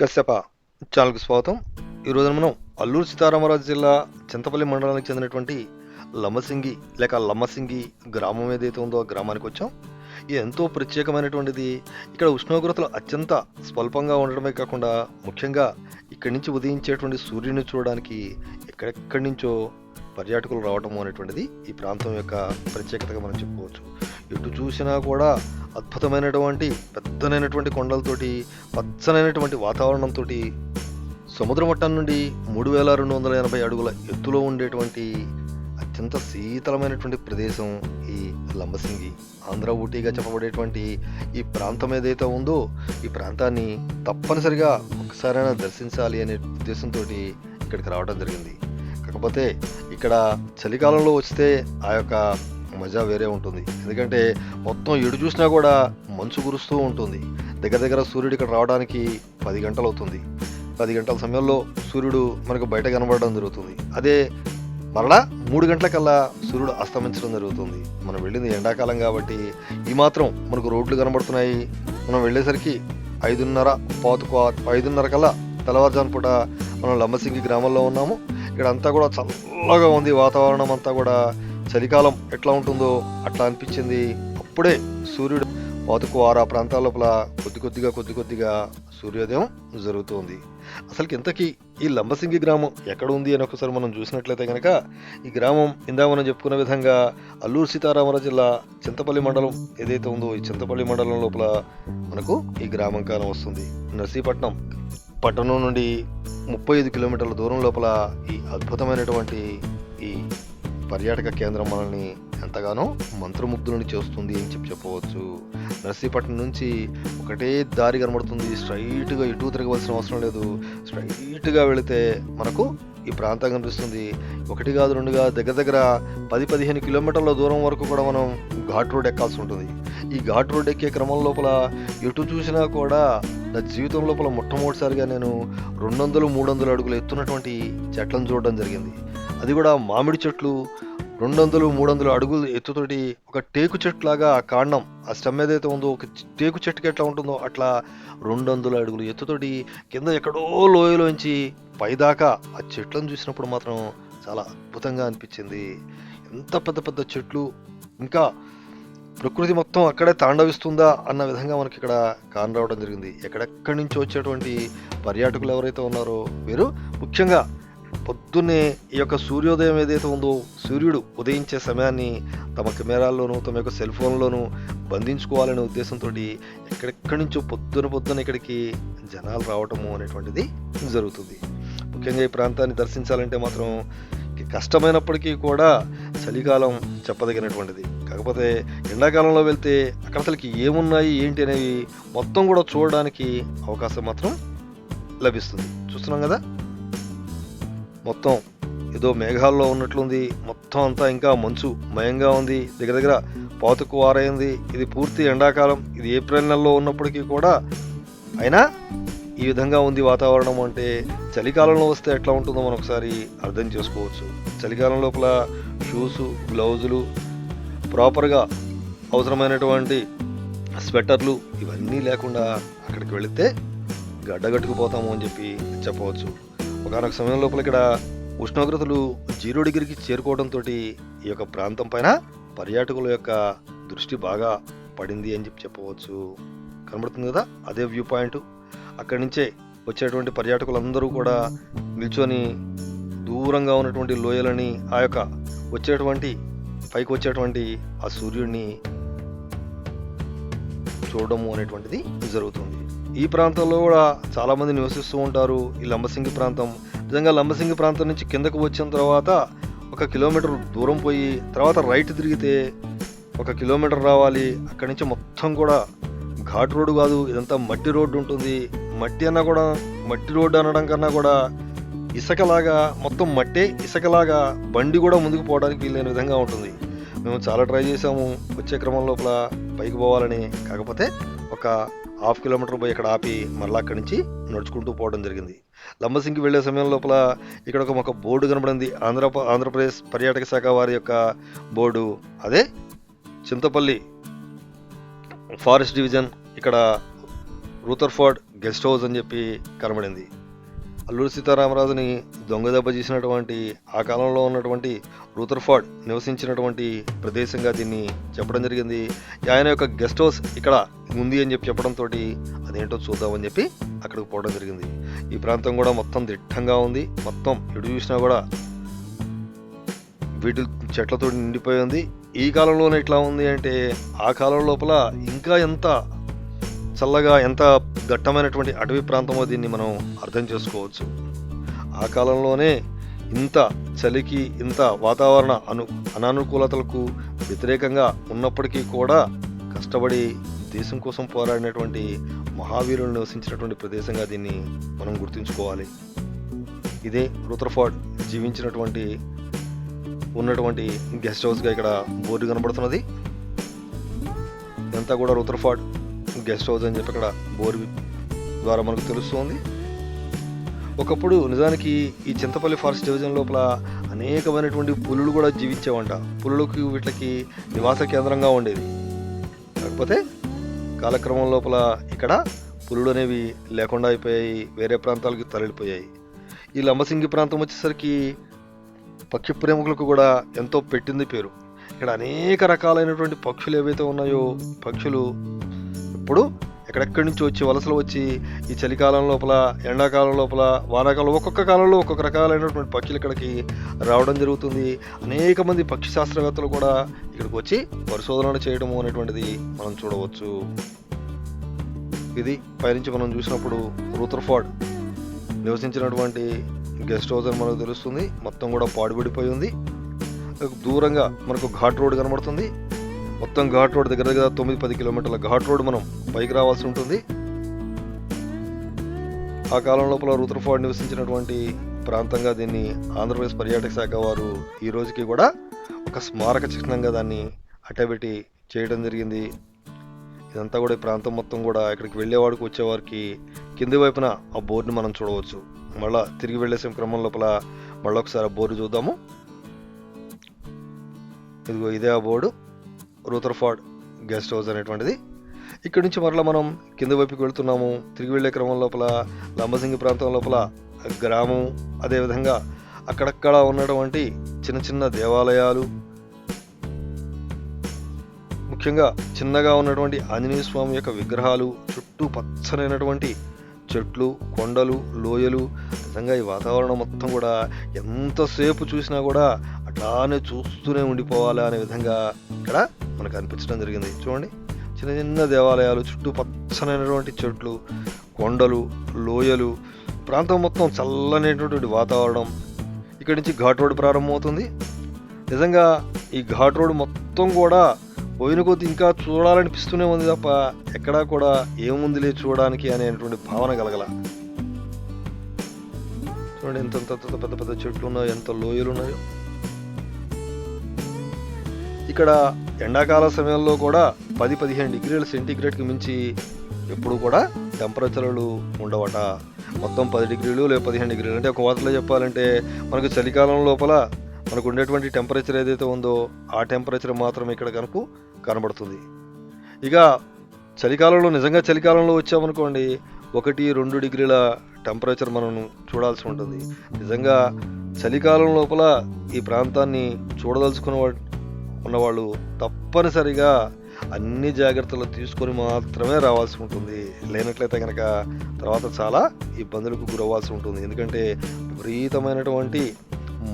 కశ్యప ఛానల్కి స్వాగతం. ఈరోజు మనం అల్లూరు సీతారామరాజు జిల్లా చింతపల్లి మండలానికి చెందినటువంటి లమ్మసింగి లేక లమ్మసింగి గ్రామం ఏదైతే ఉందో ఆ గ్రామానికి వచ్చాం. ఎంతో ప్రత్యేకమైనటువంటిది ఇక్కడ ఉష్ణోగ్రతలు అత్యంత స్వల్పంగా ఉండడమే కాకుండా ముఖ్యంగా ఇక్కడి నుంచి ఉదయించేటువంటి సూర్యుని చూడడానికి ఎక్కడెక్కడి నుంచో పర్యాటకులు రావటం అనేటువంటిది ఈ ప్రాంతం యొక్క ప్రత్యేకతగా మనం చెప్పుకోవచ్చు. ఎటు చూసినా కూడా అద్భుతమైనటువంటి పెద్దనైనటువంటి కొండలతోటి పచ్చనైనటువంటి వాతావరణంతో సముద్ర మట్టం నుండి మూడు వేల రెండు వందల ఎనభై అడుగుల ఎత్తులో ఉండేటువంటి అత్యంత శీతలమైనటువంటి ప్రదేశం ఈ లంబసింగి. ఆంధ్ర ఊటీగా చెప్పబడేటువంటి ఈ ప్రాంతం ఏదైతే ఉందో ఈ ప్రాంతాన్ని తప్పనిసరిగా ఒకసారైనా దర్శించాలి అనే ఉద్దేశంతో ఇక్కడికి రావడం జరిగింది. కాకపోతే ఇక్కడ చలికాలంలో వస్తే ఆ యొక్క మజా వేరే ఉంటుంది. ఎందుకంటే మొత్తం ఎడు చూసినా కూడా మంచు కురుస్తూ ఉంటుంది. దగ్గర దగ్గర సూర్యుడు ఇక్కడ రావడానికి పది గంటలు అవుతుంది పది గంటల సమయంలో సూర్యుడు మనకు బయట కనబడడం జరుగుతుంది. అదే మరలా మూడు గంటలకల్లా సూర్యుడు అస్తమించడం జరుగుతుంది. మనం వెళ్ళింది ఎండాకాలం కాబట్టి ఈ మాత్రం మనకు రోడ్లు కనబడుతున్నాయి. మనం వెళ్ళేసరికి ఐదున్నర పాతుకో ఐదున్నర కల్లా తెల్లవారుజాను పూట మనం లంబసింగి గ్రామంలో ఉన్నాము. ఇక్కడ అంతా కూడా చల్లగా ఉంది వాతావరణం అంతా కూడా. చలికాలం ఎట్లా ఉంటుందో అట్లా అనిపించింది. అప్పుడే సూర్యుడు పాతుకు ఆరు ఆ ప్రాంతాల లోపల కొద్ది కొద్దిగా కొద్ది కొద్దిగా సూర్యోదయం జరుగుతుంది. అసలుకి ఇంతకీ ఈ లంబసింగి గ్రామం ఎక్కడ ఉంది అని ఒకసారి మనం చూసినట్లయితే కనుక ఈ గ్రామం ఇందా మనం చెప్పుకున్న విధంగా అల్లూరు సీతారామరాజు జిల్లా చింతపల్లి మండలం ఏదైతే ఉందో ఈ చింతపల్లి మండలం లోపల మనకు ఈ గ్రామం కాలం వస్తుంది. నర్సీపట్నం పట్టణం నుండి ముప్పై ఐదు కిలోమీటర్ల దూరం లోపల ఈ అద్భుతమైనటువంటి ఈ పర్యాటక కేంద్రం మనల్ని ఎంతగానో మంత్రముగ్ధులను చేస్తుంది అని చెప్పి చెప్పవచ్చు. నర్సీపట్నం నుంచి ఒకటే దారి కనబడుతుంది. స్ట్రైట్గా ఇటు తిరగవలసిన అవసరం లేదు. స్ట్రైట్గా వెళితే మనకు ఈ ప్రాంతం కనిపిస్తుంది. ఒకటి కాదు రెండు కాదు దగ్గర దగ్గర పది పదిహేను కిలోమీటర్ల దూరం వరకు కూడా మనం ఘాట్ రోడ్ ఎక్కాల్సి ఉంటుంది. ఈ ఘాట్ రోడ్ ఎక్కే క్రమం లోపల ఎటు చూసినా కూడా నా జీవితం లోపల మొట్టమొదటిసారిగా నేను రెండు వందలు మూడు వందల అడుగులు ఎత్తున్నటువంటి చెట్లను చూడడం జరిగింది. అది కూడా మామిడి చెట్లు రెండు వందలు మూడు వందలు అడుగులు ఎత్తుతోటి ఒక టేకు చెట్టు లాగా ఆ కాండం ఆ స్టెమ్ ఏదైతే ఉందో ఒక టేకు చెట్టుకి ఎట్లా ఉంటుందో అట్లా రెండు వందల అడుగులు ఎత్తుతోటి కింద ఎక్కడో లోయలోంచి పైదాకా ఆ చెట్లను చూసినప్పుడు మాత్రం చాలా అద్భుతంగా అనిపించింది. ఎంత పెద్ద పెద్ద చెట్లు ఇంకా ప్రకృతి మొత్తం అక్కడే తాండవిస్తుందా అన్న విధంగా మనకి ఇక్కడ కానరావడం జరిగింది. ఎక్కడెక్కడి నుంచి వచ్చేటువంటి పర్యాటకులు ఎవరైతే ఉన్నారో వీరు ముఖ్యంగా పొద్దున్నే ఈ యొక్క సూర్యోదయం ఏదైతే ఉందో సూర్యుడు ఉదయించే సమయాన్ని తమ కెమెరాల్లోనూ తమ యొక్క సెల్ ఫోన్లోనూ బంధించుకోవాలనే ఉద్దేశంతో ఎక్కడెక్కడి నుంచో పొద్దున పొద్దున ఇక్కడికి జనాలు రావటము అనేటువంటిది జరుగుతుంది. ముఖ్యంగా ఈ ప్రాంతాన్ని దర్శించాలంటే మాత్రం కష్టమైనప్పటికీ కూడా చలికాలం చెప్పదగినటువంటిది. కాకపోతే ఎండాకాలంలో వెళ్తే అక్కడ అసలుకి ఏమున్నాయి ఏంటి అనేవి మొత్తం కూడా చూడడానికి అవకాశం మాత్రం లభిస్తుంది. చూస్తున్నాం కదా? మొత్తం ఏదో మేఘాల్లో ఉన్నట్లుంది. మొత్తం అంతా ఇంకా మంచు మయంగా ఉంది. దగ్గర దగ్గర పాతుకు వారైంది ఇది పూర్తి ఎండాకాలం. ఇది ఏప్రిల్ నెలలో ఉన్నప్పటికీ కూడా అయినా ఈ విధంగా ఉంది వాతావరణం అంటే చలికాలంలో వస్తే ఎట్లా ఉంటుందో మనం ఒకసారి అర్థం చేసుకోవచ్చు. చలికాలం లోపల షూస్ గ్లౌజులు ప్రాపర్గా అవసరమైనటువంటి స్వెటర్లు ఇవన్నీ లేకుండా అక్కడికి వెళితే గడ్డగట్టుకుపోతాము అని చెప్పి చెప్పవచ్చు. ఒకనొక సమయం లోపల ఇక్కడ ఉష్ణోగ్రతలు జీరో డిగ్రీకి చేరుకోవడంతో ఈ యొక్క ప్రాంతం పైన పర్యాటకుల యొక్క దృష్టి బాగా పడింది అని చెప్పి చెప్పవచ్చు. కనబడుతుంది కదా? అదే వ్యూ పాయింట్. అక్కడి నుంచే వచ్చేటువంటి పర్యాటకులందరూ కూడా నిల్చొని దూరంగా ఉన్నటువంటి లోయలని ఆ యొక్క వచ్చేటువంటి పైకి వచ్చేటువంటి ఆ సూర్యుడిని చూడడము అనేటువంటిది జరుగుతుంది. ఈ ప్రాంతంలో కూడా చాలామంది నివసిస్తూ ఉంటారు. ఈ లంబసింగి ప్రాంతం. నిజంగా లంబసింగి ప్రాంతం నుంచి కిందకు వచ్చిన తర్వాత ఒక కిలోమీటర్ దూరం పోయి తర్వాత రైట్ తిరిగితే ఒక కిలోమీటర్ రావాలి. అక్కడి నుంచి మొత్తం కూడా ఘాట్ రోడ్డు కాదు ఇదంతా మట్టి రోడ్డు ఉంటుంది. మట్టి అన్నా కూడా మట్టి రోడ్డు అనడం కన్నా కూడా ఇసుకలాగా మొత్తం మట్టే ఇసుకలాగా బండి కూడా ముందుకు పోవడానికి వీలైన విధంగా ఉంటుంది. మేము చాలా ట్రై చేసాము వచ్చే క్రమం లోపల పైకి పోవాలని. కాకపోతే ఒక హాఫ్ కిలోమీటర్ పోయి ఇక్కడ ఆపి మళ్ళీ అక్కడి నుంచి నడుచుకుంటూ పోవడం జరిగింది. లంబసింగి వెళ్ళే సమయం లోపల ఇక్కడ ఒక ఒక బోర్డు కనబడింది. ఆంధ్ర ఆంధ్రప్రదేశ్ పర్యాటక శాఖ వారి యొక్క బోర్డు. అదే చింతపల్లి ఫారెస్ట్ డివిజన్ ఇక్కడ రూతర్ఫోర్డ్ గెస్ట్ హౌస్ అని చెప్పి కనబడింది. అల్లూరి సీతారామరాజుని దొంగ దెబ్బ చేసినటువంటి ఆ కాలంలో ఉన్నటువంటి రూతర్ఫాడ్ నివసించినటువంటి ప్రదేశంగా దీన్ని చెప్పడం జరిగింది. ఆయన యొక్క గెస్ట్ హౌస్ ఇక్కడ ఉంది అని చెప్పి చెప్పడంతో అదేంటో చూద్దామని చెప్పి అక్కడికి పోవడం జరిగింది. ఈ ప్రాంతం కూడా మొత్తం దిట్టంగా ఉంది. మొత్తం ఎటు చూసినా కూడా వీటి చెట్లతో నిండిపోయి ఉంది. ఈ కాలంలోనే ఇట్లా ఉంది అంటే ఆ కాలం లోపల ఇంకా ఎంత చల్లగా ఎంత దట్టమైనటువంటి అటవీ ప్రాంతమో దీన్ని మనం అర్థం చేసుకోవచ్చు. ఆ కాలంలోనే ఇంత చలికి ఇంత వాతావరణ అను అనానుకూలతలకు వ్యతిరేకంగా ఉన్నప్పటికీ కూడా కష్టపడి దేశం కోసం పోరాడినటువంటి మహావీరులు నివసించినటువంటి ప్రదేశంగా దీన్ని మనం గుర్తుంచుకోవాలి. ఇదే రుత్రఫార్డ్ జీవించినటువంటి ఉన్నటువంటి గెస్ట్ హౌస్గా ఇక్కడ బోర్డు కనబడుతున్నది. ఇదంతా కూడా రుత్రఫార్డ్ గెస్ట్ హౌస్ అని చెప్పి అక్కడ బోర్ ద్వారా మనకు తెలుస్తుంది. ఒకప్పుడు నిజానికి ఈ చింతపల్లి ఫారెస్ట్ డివిజన్ లోపల అనేకమైనటువంటి పులులు కూడా జీవించేవంట. పులులకు వీటికి నివాస కేంద్రంగా ఉండేది కాకపోతే కాలక్రమం లోపల ఇక్కడ పులులు అనేవి లేకుండా అయిపోయాయి వేరే ప్రాంతాలకు తరలిపోయాయి. ఈ లంబసింగి ప్రాంతం వచ్చేసరికి పక్షి ప్రేమికులకు కూడా ఎంతో పెట్టింది పేరు. ఇక్కడ అనేక రకాలైనటువంటి పక్షులు ఏవైతే ఉన్నాయో పక్షులు అప్పుడు ఎక్కడెక్కడి నుంచి వచ్చి వలసలు వచ్చి ఈ చలికాలం లోపల ఎండాకాలం లోపల వానాకాలం ఒక్కొక్క కాలంలో ఒక్కొక్క రకాలైనటువంటి పక్షులు ఇక్కడికి రావడం జరుగుతుంది. అనేక మంది పక్షి శాస్త్రవేత్తలు కూడా ఇక్కడికి వచ్చి పరిశోధనలు చేయడము అనేటువంటిది మనం చూడవచ్చు. ఇది పైనుంచి మనం చూసినప్పుడు రూథర్ఫార్డ్ నివసించినటువంటి గెస్ట్ హౌస్ అని మనకు తెలుస్తుంది. మొత్తం కూడా పాడుబడిపోయి ఉంది. దూరంగా మనకు ఘాట్ రోడ్ కనబడుతుంది. మొత్తం ఘాట్ రోడ్ దగ్గర దగ్గర తొమ్మిది పది కిలోమీటర్ల ఘాట్ రోడ్ మనం పైకి రావాల్సి ఉంటుంది. ఆ కాలం లోపల రుద్రఫాడ్ నివసించినటువంటి ప్రాంతంగా దీన్ని ఆంధ్రప్రదేశ్ పర్యాటక శాఖ వారు ఈ రోజుకి కూడా ఒక స్మారక చిహ్నంగా దాన్ని అట్టబెట్టి చేయడం జరిగింది. ఇదంతా కూడా ఈ ప్రాంతం మొత్తం కూడా ఇక్కడికి వెళ్ళేవాడికి వచ్చేవారికి కింది వైపున ఆ బోర్డుని మనం చూడవచ్చు. మళ్ళా తిరిగి వెళ్ళేసే క్రమం లోపల మళ్ళీ ఒకసారి ఆ బోర్డు చూద్దాము. ఇదిగో ఇదే ఆ బోర్డు. రూథర్ఫార్డ్ గెస్ట్ హౌస్ అనేటువంటిది. ఇక్కడి నుంచి మరలా మనం కింద వైపుకి వెళ్తున్నాము. తిరిగి వెళ్ళే క్రమం లోపల లంబసింగి ప్రాంతం లోపల గ్రామం అదేవిధంగా అక్కడక్కడ ఉన్నటువంటి చిన్న చిన్న దేవాలయాలు ముఖ్యంగా చిన్నగా ఉన్నటువంటి ఆంజనేయ స్వామి యొక్క విగ్రహాలు చుట్టూ పచ్చనైనటువంటి చెట్లు కొండలు లోయలు నిజంగా ఈ వాతావరణం మొత్తం కూడా ఎంతసేపు చూసినా కూడా అట్లానే చూస్తూనే ఉండిపోవాలా అనే విధంగా ఇక్కడ మనకు అనిపించడం జరిగింది. చూడండి. చిన్న చిన్న దేవాలయాలు చుట్టూ పచ్చనైనటువంటి చెట్లు కొండలు లోయలు ప్రాంతం మొత్తం చల్లనేటటువంటి వాతావరణం. ఇక్కడి నుంచి ఘాట్ రోడ్ ప్రారంభమవుతుంది. నిజంగా ఈ ఘాట్ రోడ్ మొత్తం కూడా పోయిన కొద్ది ఇంకా చూడాలనిపిస్తూనే ఉంది తప్ప ఎక్కడా కూడా ఏముందిలే చూడడానికి అనేటువంటి భావన కలగల. చూడండి ఎంత పెద్ద పెద్ద చెట్లు ఉన్నాయో ఎంత లోయలు ఉన్నాయో. ఇక్కడ ఎండాకాల సమయంలో కూడా పది పదిహేను డిగ్రీల సెంటీగ్రేడ్కి మించి ఎప్పుడు కూడా టెంపరేచర్లు ఉండవట. మొత్తం పది డిగ్రీలు లేదా పదిహేను డిగ్రీలు. అంటే ఒక వార్తలో చెప్పాలంటే మనకు చలికాలం లోపల మనకు ఉండేటువంటి టెంపరేచర్ ఏదైతే ఉందో ఆ టెంపరేచర్ మాత్రం ఇక్కడ కనుక కనబడుతుంది. ఇక చలికాలంలో నిజంగా చలికాలంలో వచ్చామనుకోండి ఒకటి రెండు డిగ్రీల టెంపరేచర్ మనం చూడాల్సి ఉంటుంది. నిజంగా చలికాలం లోపల ఈ ప్రాంతాన్ని చూడదలుచుకున్న వా- ఉన్నవాళ్ళు తప్పనిసరిగా అన్ని జాగ్రత్తలు తీసుకొని మాత్రమే రావాల్సి ఉంటుంది. లేనట్లయితే కనుక తర్వాత చాలా ఇబ్బందులకు గురవ్వాల్సి ఉంటుంది. ఎందుకంటే విపరీతమైనటువంటి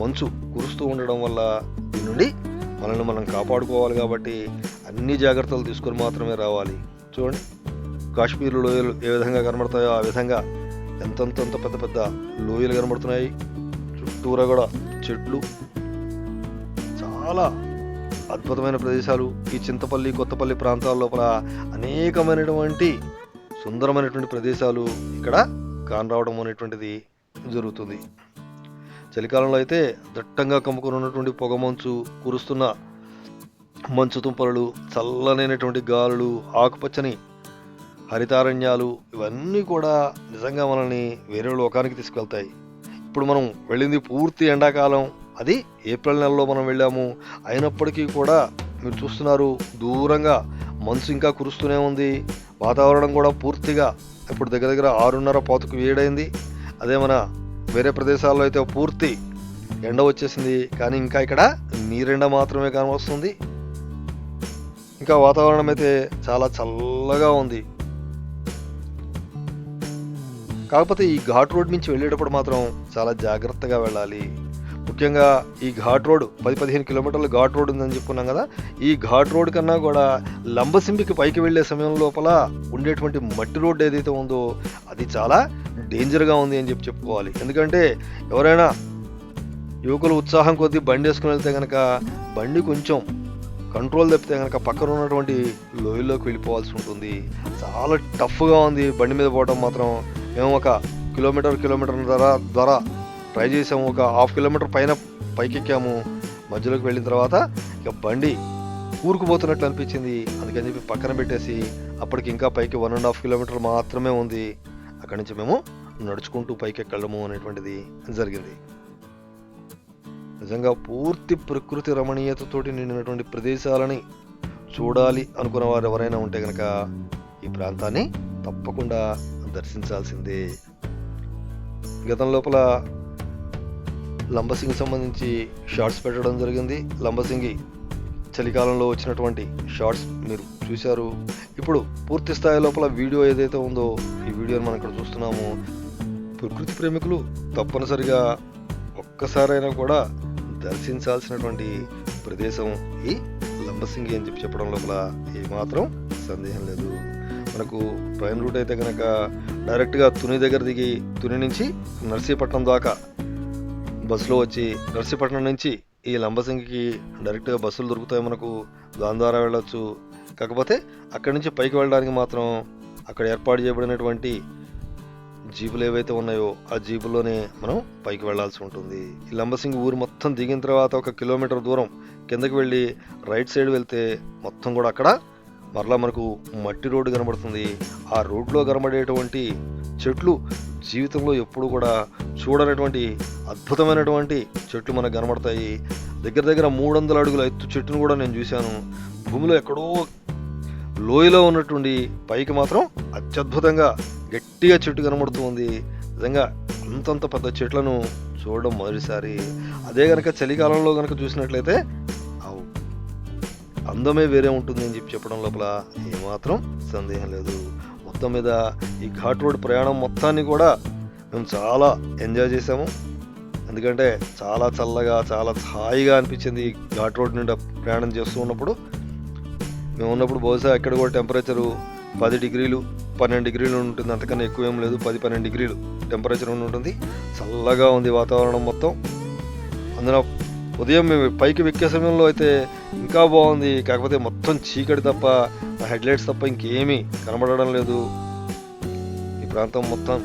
మంచు కురుస్తూ ఉండడం వల్ల దీని నుండి మనల్ని మనం కాపాడుకోవాలి కాబట్టి అన్ని జాగ్రత్తలు తీసుకొని మాత్రమే రావాలి. చూడండి కాశ్మీర్ లోయలు ఏ విధంగా కనబడతాయో ఆ విధంగా ఎంతంతంత పెద్ద పెద్ద లోయలు కనబడుతున్నాయి. చుట్టూరా కూడా చెట్లు. చాలా అద్భుతమైన ప్రదేశాలు ఈ చింతపల్లి కొత్తపల్లి ప్రాంతాల లోపల అనేకమైనటువంటి సుందరమైనటువంటి ప్రదేశాలు ఇక్కడ కానరావడం అనేటువంటిది జరుగుతుంది. చలికాలంలో అయితే దట్టంగా కమ్ముకున్నటువంటి ఉన్నటువంటి పొగ మంచు కురుస్తున్న మంచు తుంపలు చల్లనైనటువంటి గాలులు ఆకుపచ్చని హరితారణ్యాలు ఇవన్నీ కూడా నిజంగా మనల్ని వేరే లోకానికి తీసుకెళ్తాయి. ఇప్పుడు మనం వెళ్ళింది పూర్తి ఎండాకాలం అది ఏప్రిల్ నెలలో మనం వెళ్ళాము. అయినప్పటికీ కూడా మీరు చూస్తున్నారు దూరంగా మంచు ఇంకా కురుస్తూనే ఉంది. వాతావరణం కూడా పూర్తిగా ఇప్పుడు దగ్గర దగ్గర ఆరున్నర పాతకు వేడైంది అదే మన వేరే ప్రదేశాల్లో అయితే పూర్తి ఎండ వచ్చేసింది. కానీ ఇంకా ఇక్కడ నీరెండ మాత్రమే కనవస్తుంది ఇంకా వాతావరణం అయితే చాలా చల్లగా ఉంది. కాకపోతే ఈ ఘాట్ రోడ్ నుంచి వెళ్ళేటప్పుడు మాత్రం చాలా జాగ్రత్తగా వెళ్ళాలి. ముఖ్యంగా ఈ ఘాట్ రోడ్ పది పదిహేను కిలోమీటర్ల ఘాట్ రోడ్ ఉందని చెప్పుకున్నాం కదా ఈ ఘాట్ రోడ్ కన్నా కూడా లంబసింగికి పైకి వెళ్ళే సమయం లోపల ఉండేటువంటి మట్టి రోడ్ ఏదైతే ఉందో అది చాలా డేంజర్గా ఉంది అని చెప్పి చెప్పుకోవాలి. ఎందుకంటే ఎవరైనా యువకులు ఉత్సాహం కొద్దీ బండి వేసుకుని వెళ్తే కనుక బండి కొంచెం కంట్రోల్ తప్పితే కనుక పక్కన ఉన్నటువంటి లోయల్లోకి వెళ్ళిపోవాల్సి ఉంటుంది. చాలా టఫ్గా ఉంది బండి మీద పోవడం మాత్రం. మేము ఒక కిలోమీటర్ కిలోమీటర్ ద్వారా ద్వారా ట్రై చేసాము ఒక హాఫ్ కిలోమీటర్ పైన పైకెక్కాము. మధ్యలోకి వెళ్ళిన తర్వాత ఇక బండి కూరుకుపోతున్నట్లు అనిపించింది. అందుకని చెప్పి పక్కన పెట్టేసి అప్పటికి ఇంకా పైకి వన్ అండ్ హాఫ్ కిలోమీటర్ మాత్రమే ఉంది. అక్కడి నుంచి మేము నడుచుకుంటూ పైకి ఎక్కడము అనేటువంటిది జరిగింది. నిజంగా పూర్తి ప్రకృతి రమణీయతతోటి నిండినటువంటి ప్రదేశాలని చూడాలి అనుకున్న వారు ఎవరైనా ఉంటే కనుక ఈ ప్రాంతాన్ని తప్పకుండా దర్శించాల్సిందే. గతం లోపల లంబసింగి సంబంధించి షార్ట్స్ పెట్టడం జరిగింది. లంబసింగి చలికాలంలో వచ్చినటువంటి షార్ట్స్ మీరు చూశారు. ఇప్పుడు పూర్తి స్థాయి లోపల వీడియో ఏదైతే ఉందో ఈ వీడియోని మనం ఇక్కడ చూస్తున్నాము. ప్రకృతి ప్రేమికులు తప్పనిసరిగా ఒక్కసారైనా కూడా దర్శించాల్సినటువంటి ప్రదేశం ఈ లంబసింగి అని చెప్పి చెప్పడం లోపల ఏమాత్రం సందేహం లేదు. మనకు ట్రైన్ రూట్ అయితే కనుక డైరెక్ట్గా తుని దగ్గర దిగి తుని నుంచి నర్సీపట్నం దాకా బస్సులో వచ్చి నర్సీపట్నం నుంచి ఈ లంబసింగికి డైరెక్ట్గా బస్సులు దొరుకుతాయి మనకు దాని ద్వారా వెళ్ళొచ్చు. కాకపోతే అక్కడి నుంచి పైకి వెళ్ళడానికి మాత్రం అక్కడ ఏర్పాటు చేయబడినటువంటి జీపులు ఏవైతే ఉన్నాయో ఆ జీపులోనే మనం పైకి వెళ్ళాల్సి ఉంటుంది. ఈ లంబసింగి ఊరు మొత్తం దిగిన తర్వాత ఒక కిలోమీటర్ దూరం కిందకి వెళ్ళి రైట్ సైడ్ వెళ్తే మొత్తం కూడా అక్కడ మరలా మనకు మట్టి రోడ్డు కనబడుతుంది. ఆ రోడ్లో కనబడేటువంటి చెట్లు జీవితంలో ఎప్పుడు కూడా చూడనటువంటి అద్భుతమైనటువంటి చెట్లు మనకు కనబడతాయి. దగ్గర దగ్గర మూడు వందల అడుగుల ఎత్తు చెట్టును కూడా నేను చూశాను. భూమిలో ఎక్కడో లోయలో ఉన్నటువంటి పైకి మాత్రం అత్యద్భుతంగా గట్టిగా చెట్టు కనబడుతూ ఉంది. నిజంగా అంతంత పెద్ద చెట్లను చూడడం మొదటిసారి. అదే కనుక చలికాలంలో కనుక చూసినట్లయితే అందమే వేరే ఉంటుంది అని చెప్పి చెప్పడం లోపల ఏమాత్రం సందేహం లేదు. మొత్తం మీద ఈ ఘాట్ రోడ్ ప్రయాణం మొత్తాన్ని కూడా మేము చాలా ఎంజాయ్ చేసాము ఎందుకంటే చాలా చల్లగా చాలా హాయిగా అనిపించింది ఈ ఘాట్ రోడ్ నుండి ప్రయాణం చేస్తూ ఉన్నప్పుడు. మేము ఉన్నప్పుడు బహుశా ఎక్కడ కూడా టెంపరేచరు పది డిగ్రీలు పన్నెండు డిగ్రీలు ఉంటుంది. అంతకన్నా ఎక్కువ ఏం లేదు. పది పన్నెండు డిగ్రీలు టెంపరేచర్ ఉండి ఉంటుంది. చల్లగా ఉంది వాతావరణం మొత్తం. అందులో ఉదయం మేము పైకి ఎక్కే సమయంలో అయితే ఇంకా బాగుంది. కాకపోతే మొత్తం చీకటి తప్ప హెడ్లైట్స్ తప్ప ఇంకేమీ కనబడడం లేదు. ఈ ప్రాంతం మొత్తం.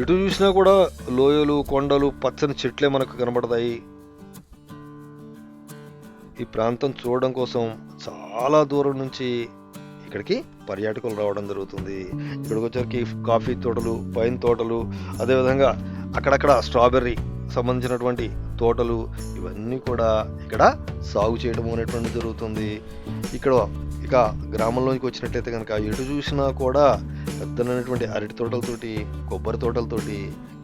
ఎటు చూసినా కూడా లోయలు కొండలు పచ్చని చెట్లే మనకు కనబడతాయి. ఈ ప్రాంతం చూడడం కోసం చాలా దూరం నుంచి ఇక్కడికి పర్యాటకులు రావడం జరుగుతుంది. ఇక్కడికి వచ్చరికి కాఫీ తోటలు పైన్ తోటలు అదేవిధంగా అక్కడక్కడ స్ట్రాబెర్రీ. సంబంధించినటువంటి తోటలు ఇవన్నీ కూడా ఇక్కడ సాగు చేయడం అనేటువంటి జరుగుతుంది. ఇక్కడ ఇక గ్రామంలోకి వచ్చినట్లయితే కనుక ఎటు చూసినా కూడా పెద్దనైనటువంటి అరటి తోటలతోటి కొబ్బరి తోటలతోటి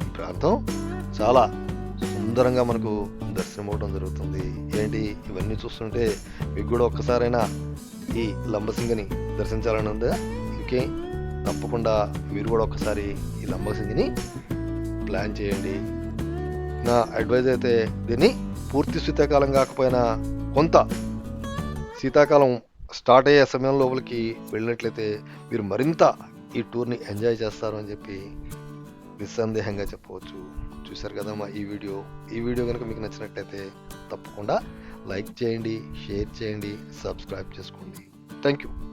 ఈ ప్రాంతం చాలా సుందరంగా మనకు దర్శనం అవడం జరుగుతుంది. ఏంటి? ఇవన్నీ చూస్తుంటే మీకు కూడా ఒక్కసారైనా ఈ లంబసింగిని దర్శించాలని ఉందా? ఇంకే తప్పకుండా మీరు కూడా ఒక్కసారి ఈ లంబసింగిని ప్లాన్ చేయండి. నా అడ్వైజ్ అయితే దీన్ని పూర్తి శీతాకాలం కాకపోయినా కొంత శీతాకాలం స్టార్ట్ అయ్యే సమయం లోపలికి వెళ్ళినట్లయితే మీరు మరింత ఈ టూర్ని ఎంజాయ్ చేస్తారు అని చెప్పి నిస్సందేహంగా చెప్పవచ్చు. చూశారు కదమ్మా ఈ వీడియో ఈ వీడియో కనుక మీకు నచ్చినట్లయితే తప్పకుండా లైక్ చేయండి షేర్ చేయండి సబ్స్క్రైబ్ చేసుకోండి. Thank you